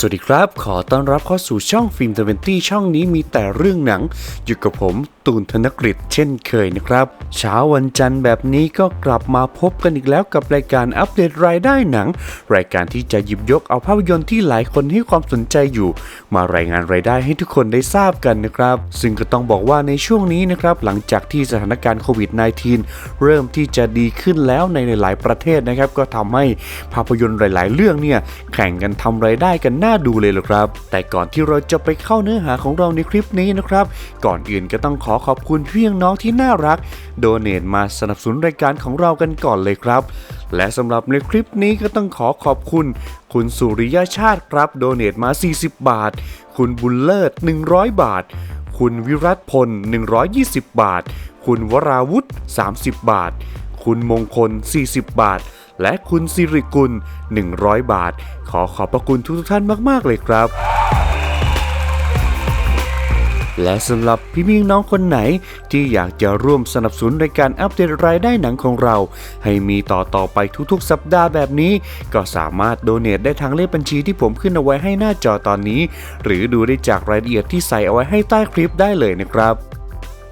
สวัสดีครับ ขอต้อนรับเข้าสู่ช่องฟิล์มเทเวนตี้ช่องนี้มีแต่เรื่องหนัง อยู่กับผมตูนธนกฤษเช่นเคยนะครับ เช้าวันจันทร์แบบนี้ก็กลับมาพบกันอีกแล้วกับรายการอัปเดตรายได้หนัง รายการที่จะหยิบยกเอาภาพยนตร์ที่หลายคนให้ความสนใจอยู่ มารายงานรายได้ให้ทุกคนได้ทราบกันนะครับ ซึ่งก็ต้องบอกว่าในช่วงนี้นะครับหลังจากที่สถานการณ์โควิด -19 เริ่มที่จะดีขึ้นแล้วในหลาย ๆ ประเทศนะครับก็ทำให้ภาพยนตร์หลาย ๆ เรื่องเนี่ยแข่งกันทำรายได้กันน่น่าดูเลยละครับ แต่ก่อนที่เราจะไปเข้าเนื้อหาของเราในคลิปนี้นะครับ ก่อนอื่นก็ต้องขอขอบคุณพี่น้องที่น่ารัก โดเน a มาสนับสนุนรายการของเรากันก่อนเลยครับ และสำหรับในคลิปนี้ก็ต้องขอขอบคุณ คุณสุริยชาติครับ โดเน a มา 40 บาท คุณบุญเลิศ 100 บาท คุณวิรัตพล 120 บาท คุณวราวุธ30 บาท คุณมงคล 40 บาท และคุณสิริกุล 100 บาท ขอขอบพระคุณทุกท่านมาก ๆ เลยครับ และสำหรับพี่พี่น้องคนไหนที่อยากจะร่วมสนับสนุนรายการอัปเดตรายได้หนังของเรา ให้มีต่อต่อไปทุกๆ สัปดาห์แบบนี้ ก็สามารถโดเน a ได้ทางเลขบัญชีที่ผมขึ้นเอาไว้ให้หน้าจอตอนนี้ หรือดูได้จากรายละเอียดที่ใส่เอาไว้ให้ใต้คลิปได้เลยนะครับ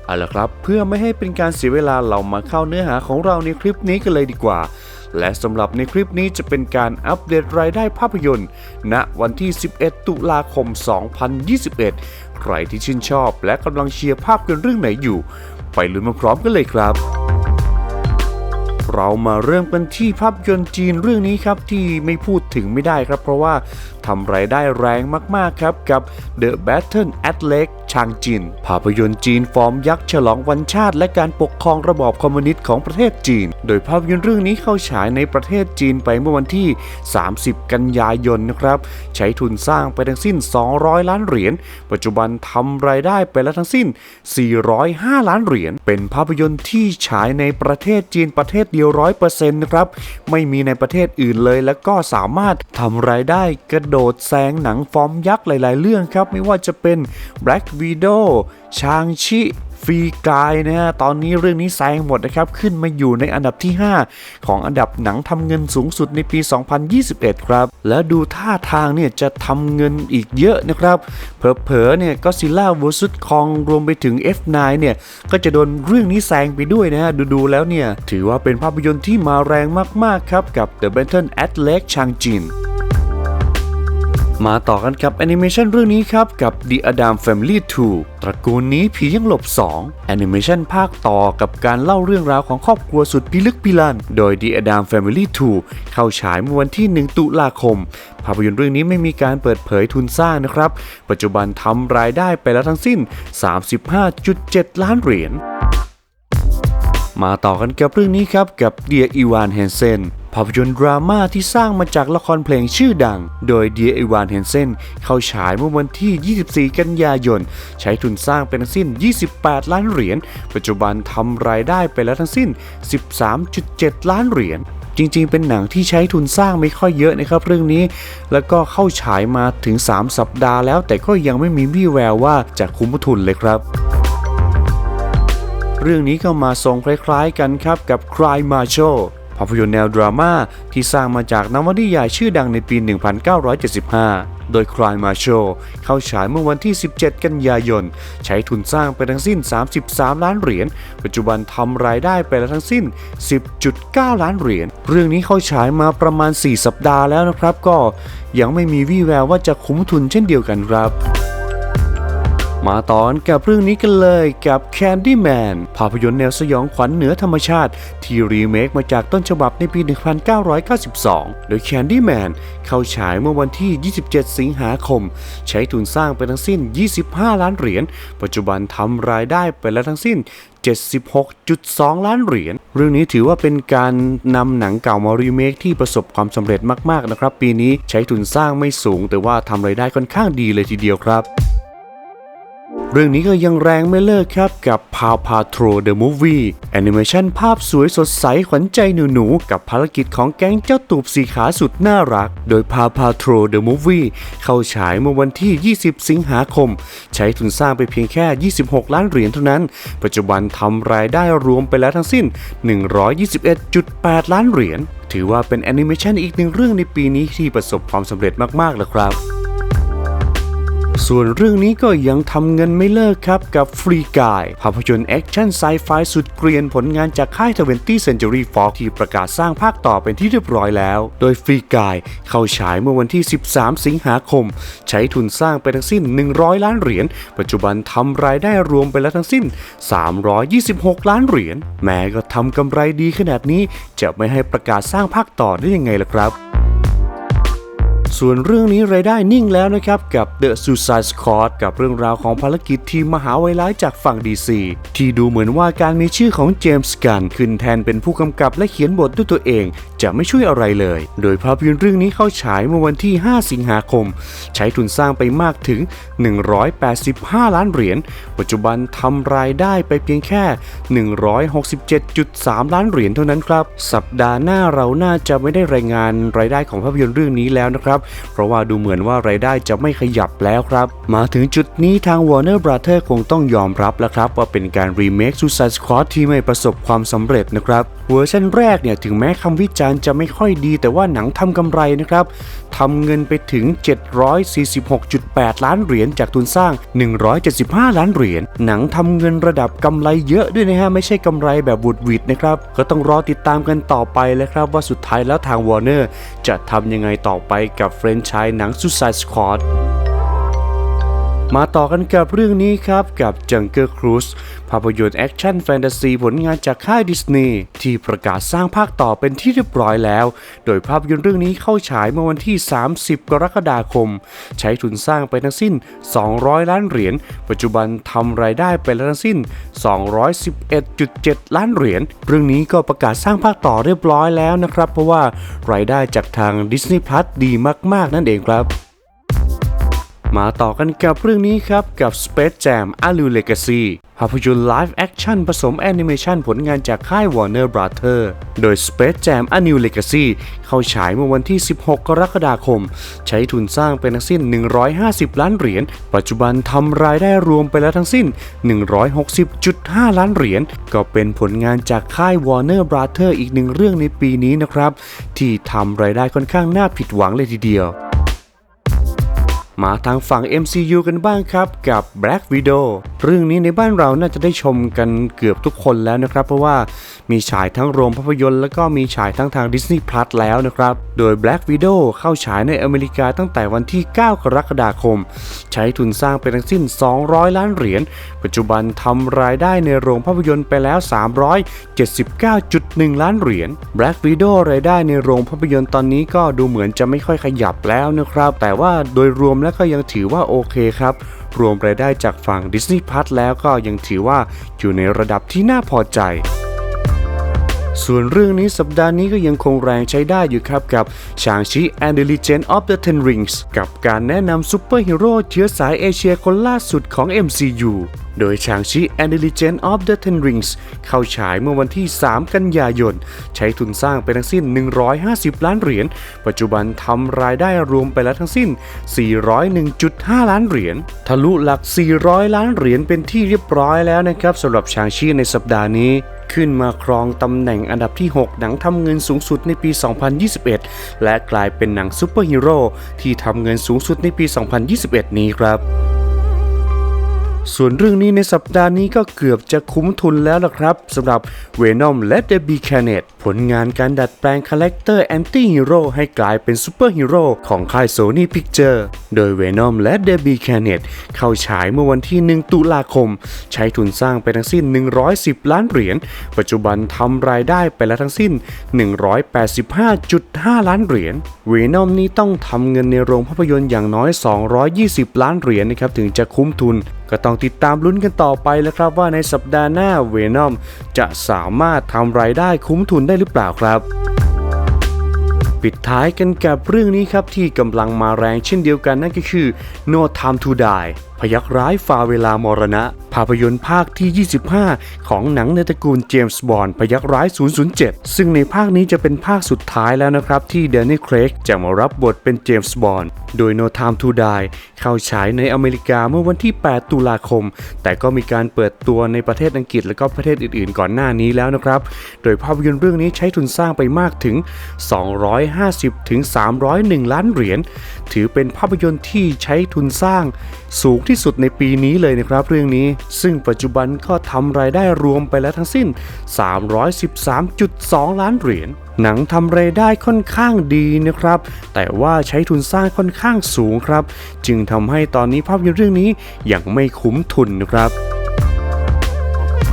เอาละครับ เพื่อไม่ให้เป็นการเสียเวลาเรามาเข้าเนื้อหาของเราในคลิปนี้กันเลยดีกว่า และสำหรับในคลิปนี้จะเป็นการอัปเดตรายได้ภาพยนตร์ ณวันที่ 11 ตุลาคม 2021 ใครที่ชื่นชอบและกำลังเชียร์ภาพยนตร์เรื่องไหนอยู่ ไปลุ้นมาพร้อมกันเลยครับเรามาเริ่มกันที่ภาพยนตร์จีนเรื่องนี้ครับที่ไม่พูดถึงไม่ได้ครับ เพราะว่าทำรายได้แรงมาก ๆ ครับกับ The Battle at Lake ชางจิน ภาพยนตร์จีนฟอร์มยักษ์ฉลองวันชาติและการปกครองระบอบคอมมิวนิสต์ของประเทศจีน โดยภาพยนตร์เรื่องนี้เข้าฉายในประเทศจีนไปเมื่อวันที่ 30 กันยายนนะครับ ใช้ทุนสร้างไปทั้งสิ้น 200 ล้านเหรียญ ปัจจุบันทำรายได้ไปแล้วทั้งสิ้น 405 ล้านเหรียญ เป็นภาพยนตร์ที่ฉายในประเทศจีนประเทศเดียวร้อยเปอร์เซ็นต์นะครับ ไม่มีในประเทศอื่นเลย และก็สามารถทำรายได้กระโดดแซงหนังฟอร์มยักษ์หลาย ๆ เรื่องครับ ไม่ว่าจะเป็น Black Widow ชางชิฟรีกายนะฮะตอนนี้เรื่องนี้แซงหมดนะครับ ขึ้นมาอยู่ในอันดับที่ 5 ของอันดับหนังทำเงินสูงสุดในปี 2021 ครับ และดูท่าทางเนี่ยจะทำเงินอีกเยอะนะครับ เผลอๆเนี่ยก็ซิล่า vs คองรวมไปถึง F9 เนี่ยก็จะโดนเรื่องนี้แซงไปด้วยนะฮะดูๆแล้วเนี่ย ถือว่าเป็นภาพยนตร์ที่มาแรงมากๆครับกับ The Battle at Lake Changjin มาต่อกันกับแอนิเมชันเรื่องนี้ครับกับ The Adam Family 2 ตระกูลนี้ผียังหลบ2แอนิเมชันภาคต่อกับการเล่าเรื่องราวของครอบครัวสุดพิลึกพิลั่น โดย The Adam Family 2 เข้าฉายเมื่อวันที่ 1 ตุลาคม ภาพยนตร์เรื่องนี้ไม่มีการเปิดเผยทุนสร้างนะครับ ปัจจุบันทำรายได้ไปแล้วทั้งสิ้น 35.7 ล้านเหรียญมาต่อกันกับเรื่องนี้ครับกับเดียอีวานเฮนเซน ภาพยนตร์ดราม่าที่สร้างมาจากละครเพลงชื่อดัง โดยเดียอีวานเฮนเซนเข้าฉายเมื่อวันที่ 24 กันยายน ใช้ทุนสร้างเป็นทั้งสิ้น 28 ล้านเหรียญ ปัจจุบันทำรายได้ไปแล้วทั้งสิ้น 13.7 ล้านเหรียญจริงๆ เป็นหนังที่ใช้ทุนสร้างไม่ค่อยเยอะนะครับเรื่องนี้ แล้วก็เข้าฉายมาถึง 3 สัปดาห์แล้ว แต่ก็ยังไม่มีวี่แววว่าจะคุ้มทุนเลยครับ เรื่องนี้ก็มาทรงคล้ายๆกันครับกับ Cry Marshall ภาพยนตร์แนวดราม่าที่สร้างมาจากนวนิยายชื่อดังในปี 1975 โดย Cry Marshall เข้าฉายเมื่อวันที่ 17 กันยายน ใช้ทุนสร้างไปทั้งสิ้น 33 ล้านเหรียญ ปัจจุบันทำรายได้ไปแล้วทั้งสิ้น 10.9 ล้านเหรียญ เรื่องนี้เข้าฉายมาประมาณ 4 สัปดาห์แล้วนะครับ ก็ยังไม่มีวี่แววว่าจะคุ้มทุนเช่นเดียวกันครับ มาตอนกับเรื่องนี้กันเลยกับ Candyman ภาพยนตร์แนวสยองขวัญเหนือธรรมชาติ ที่รีเมคมาจากต้นฉบับในปี 1992 โดย Candyman เข้าฉายเมื่อวันที่ 27 สิงหาคม ใช้ทุนสร้างไปทั้งสิ้น 25 ล้านเหรียญ ปัจจุบันทำรายได้ไปแล้วทั้งสิ้น76.2 ล้านเหรียญ เรื่องนี้ถือว่าเป็นการนำหนังเก่ามารีเมคที่ประสบความสำเร็จมาก ๆ นะครับ ปีนี้ใช้ทุนสร้างไม่สูง แต่ว่าทำรายได้ค่อนข้างดีเลยทีเดียวครับ เรื่องนี้ก็ยังแรงไม่เลิกครับกับ Paw Patrol The Movie แอนิเมชันภาพสวยสดใสขวัญใจหนูๆ กับภารกิจของแก๊งเจ้าตูบสีขาสุดน่ารัก โดย Paw Patrol The Movie เข้าฉายเมื่อวันที่ 20 สิงหาคม ใช้ทุนสร้างไปเพียงแค่ 26 ล้านเหรียญเท่านั้น ปัจจุบันทำรายได้รวมไปแล้วทั้งสิ้น 121.8 ล้านเหรียญถือว่าเป็นแอนิเมชันอีกหนึ่งเรื่องในปีนี้ที่ประสบความสำเร็จมากๆเลยครับ ส่วนเรื่องนี้ก็ยังทำเงินไม่เลิกครับกับฟรีกายภาพยนตร์แอคชั่นไซไฟสุดเกรียนผลงานจากค่าย 20th Century Fox ที่ประกาศสร้างภาคต่อเป็นที่เรียบร้อยแล้ว โดยฟรีกายเข้าฉายเมื่อวันที่ 13 สิงหาคม ใช้ทุนสร้างไปทั้งสิ้น 100 ล้านเหรียญ ปัจจุบันทำรายได้รวมไปแล้วทั้งสิ้น 326 ล้านเหรียญ แม้ก็ทำกำไรดีขนาดนี้จะไม่ให้ประกาศสร้างภาคต่อได้ยังไงล่ะครับ ส่วนเรื่องนี้รายได้นิ่งแล้วนะครับ กับ The Suicide Squad กับเรื่องราวของภารกิจทีมมหาไวร้ายจากฝั่ง DC ที่ดูเหมือนว่าการมีชื่อของเจมส์กันขึ้นแทนเป็นผู้กำกับและเขียนบทด้วยตัวเอง จะไม่ช่วยอะไรเลย โดยภาพยนตร์เรื่องนี้เข้าฉายเมื่อวันที่ 5 สิงหาคม ใช้ทุนสร้างไปมากถึง 185 ล้านเหรียญ ปัจจุบันทำรายได้ไปเพียงแค่ 167.3 ล้านเหรียญเท่านั้นครับ สัปดาห์หน้าเราน่าจะไม่ได้รายงานรายได้ของภาพยนตร์เรื่องนี้แล้วนะครับเพราะว่าดูเหมือนว่ารายได้จะไม่ขยับแล้วครับ มาถึงจุดนี้ทาง Warner Brother คงต้องยอมรับแล้วครับ ว่าเป็นการรีเมค Suicide Squad ที่ไม่ประสบความสำเร็จนะครับเวอร์ชันแรกเนี่ยถึงแม้คำวิจารณ์จะไม่ค่อยดี แต่ว่าหนังทำกำไรนะครับทำเงินไปถึง 746.8 ล้านเหรียญจากทุนสร้าง 175 ล้านเหรียญหนังทำเงินระดับกำไรเยอะด้วยนะฮะไม่ใช่กำไรแบบบุดวิดนะครับก็ต้องรอติดตามกันต่อไปเลยครับ ว่าสุดท้ายแล้วทาง Warner จะทำยังไงต่อไปกับเฟรนไชายหนัง Suicide Squad มาต่อกันกับเรื่องนี้ครับกับ Jungle Cruise ภาพยนตร์แอคชั่นแฟนตาซีผลงานจากค่ายดิสนีย์ที่ประกาศสร้างภาคต่อเป็นที่เรียบร้อยแล้ว โดยภาพยนตร์เรื่องนี้เข้าฉายเมื่อวันที่ 30 กรกฎาคม ใช้ทุนสร้างไปทั้งสิ้น 200 ล้านเหรียญ ปัจจุบันทำรายได้ไปแล้วทั้งสิ้น 211.7 ล้านเหรียญ เรื่องนี้ก็ประกาศสร้างภาคต่อเรียบร้อยแล้วนะครับ เพราะว่ารายได้จากทาง Disney Plus ดีมาก ๆ นั่นเองครับ มาต่อกันกับเรื่องนี้ครับกับ Space Jam a l u Legacy ภาพยนตร์ไลฟ์แอคชั่นผสมแอนิเมชันผลงานจากค่าย Warner Brother โดย Space Jam A New Legacy เข้าฉายเมื่อวันที่ 16 กรกฎาคม ใช้ทุนสร้างเป็นทั้งสิ้น 150 ล้านเหรียญ ปัจจุบันทำรายได้รวมไปแล้วทั้งสิ้น 160.5 ล้านเหรียญ ก็เป็นผลงานจากค่าย Warner Brother อีกหนึ่งเรื่องในปีนี้นะครับ ที่ทำรายได้ค่อนข้างน่าผิดหวังเลยทีเดียว มาทางฝั่ง MCU กันบ้างครับ กับ Black Widow เรื่องนี้ในบ้านเราน่าจะได้ชมกันเกือบทุกคนแล้วนะครับ เพราะว่ามีฉายทั้งโรงภาพยนตร์แล้วก็มีฉายทั้งทาง Disney Plus แล้วนะครับ โดย Black Widow เข้าฉายในอเมริกาตั้งแต่วันที่ 9 กรกฎาคม ใช้ทุนสร้างไปทั้งสิ้น 200 ล้านเหรียญ ปัจจุบันทำรายได้ในโรงภาพยนตร์ไปแล้ว 379.1 ล้านเหรียญ Black Widow รายได้ในโรงภาพยนตร์ตอนนี้ก็ดูเหมือนจะไม่ค่อยขยับแล้วนะครับ แต่ว่าโดยรวมแล้วก็ยังถือว่าโอเคครับ รวมรายได้จากฝั่ง Disney Plus แล้วก็ยังถือว่าอยู่ในระดับที่น่าพอใจ ส่วนเรื่องนี้สัปดาห์นี้ก็ยังคงแรงใช้ได้อยู่ครับกับชางชี and the Legend of the Ten Rings กับการแนะนำซูเปอร์ฮีโร่เชื้อสายเอเชียคนล่าสุดของ MCU โดยชางชี and the Legend of the Ten Rings เข้าฉายเมื่อวันที่ 3 กันยายน ใช้ทุนสร้างไปทั้งสิ้น 150 ล้านเหรียญ ปัจจุบันทำรายได้รวมไปแล้วทั้งสิ้น 401.5 ล้านเหรียญทะลุหลัก 400 ล้านเหรียญเป็นที่เรียบร้อยแล้วนะครับสำหรับชางชีในสัปดาห์นี้ ขึ้นมาครองตำแหน่งอันดับที่ 6 หนังทำเงินสูงสุดในปี 2021 และกลายเป็นหนังซูเปอร์ฮีโร่ที่ทำเงินสูงสุดในปี 2021 นี้ครับ ส่วนเรื่องนี้ในสัปดาห์นี้ก็เกือบจะคุ้มทุนแล้วล่ะครับสำหรับ Venom และ The b e c a n e t ผลงานการดัดแปลงคาแรคเตอร์แอนตี้ฮีโร่ให้กลายเป็นซูเปอร์ฮีโร่ของค่าย Sony Picture โดย Venom และ The b e c a n e t เข้าฉายเมื่อวันที่ 1 ตุลาคม ใช้ทุนสร้างไปทั้งสิ้น 110 ล้านเหรียญ ปัจจุบันทำรายได้ไปแล้วทั้งสิ้น 185.5 ล้านเหรียญ Venom นี้ต้องทำเงินในโรงภาพยนตร์อย่างน้อย 220 ล้านเหรียญนะครับถึงจะคุ้มทุน ก็ต้องติดตามลุ้นกันต่อไปแล้วครับว่าในสัปดาห์หน้าเวนอมจะสามารถทำรายได้คุ้มทุนได้หรือเปล่าครับปิดท้ายกันกับเรื่องนี้ครับที่กำลังมาแรงเช่นเดียวกันนั่นก็คือ No Time to Die พยักร้ายฟาเวลามรณะ ภาพยนตร์ภาคที่ 25 ของหนังในตระกูลเจมส์บอนด์พยักร้าย 007 ซึ่งในภาคนี้จะเป็นภาคสุดท้ายแล้วนะครับ ที่แดนนี่เครกจะมารับบทเป็นเจมส์บอนด์โดย No Time to Die เข้าฉายในอเมริกาเมื่อวันที่ 8 ตุลาคม แต่ก็มีการเปิดตัวในประเทศอังกฤษและก็ประเทศอื่นๆ ก่อนหน้านี้แล้วนะครับ โดยภาพยนตร์เรื่องนี้ใช้ทุนสร้างไปมากถึง 250 ถึง 301 ล้านเหรียญ ถือเป็นภาพยนตร์ที่ใช้ทุนสร้างสูงที่สุดในปีนี้เลยนะครับเรื่องนี้ ซึ่งปัจจุบันก็ทำรายได้รวมไปแล้วทั้งสิ้น 313.2 ล้านเหรียญหนังทำรายได้ค่อนข้างดีนะครับ แต่ว่าใช้ทุนสร้างค่อนข้างสูงครับ จึงทำให้ตอนนี้ภาพยนตร์เรื่องนี้ยังไม่คุ้มทุนนะครับ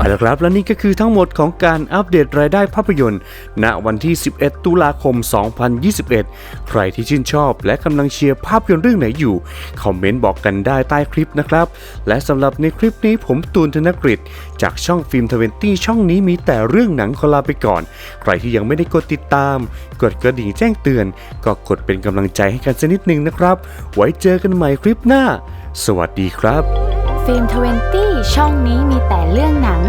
เอาละครับ และนี่ก็คือทั้งหมดของการอัปเดตรายได้ภาพยนตร์ ณวันที่ 11 ตุลาคม 2021 ใครที่ชื่นชอบและกำลังเชียร์ภาพยนตร์เรื่องไหนอยู่ คอมเมนต์บอกกันได้ใต้คลิปนะครับ และสำหรับในคลิปนี้ผมตูนธนกฤษจากช่องฟิล์มทเวนตี้ช่องนี้มีแต่เรื่องหนังขอลาไปก่อน ใครที่ยังไม่ได้กดติดตาม กดกระดิ่งแจ้งเตือน ก็กดเป็นกำลังใจให้กันสักนิดนึงนะครับ ไว้เจอกันใหม่คลิปหน้า สวัสดีครับ ฟิล์มทเวนตี้ช่องนี้มีแต่เรื่องหนัง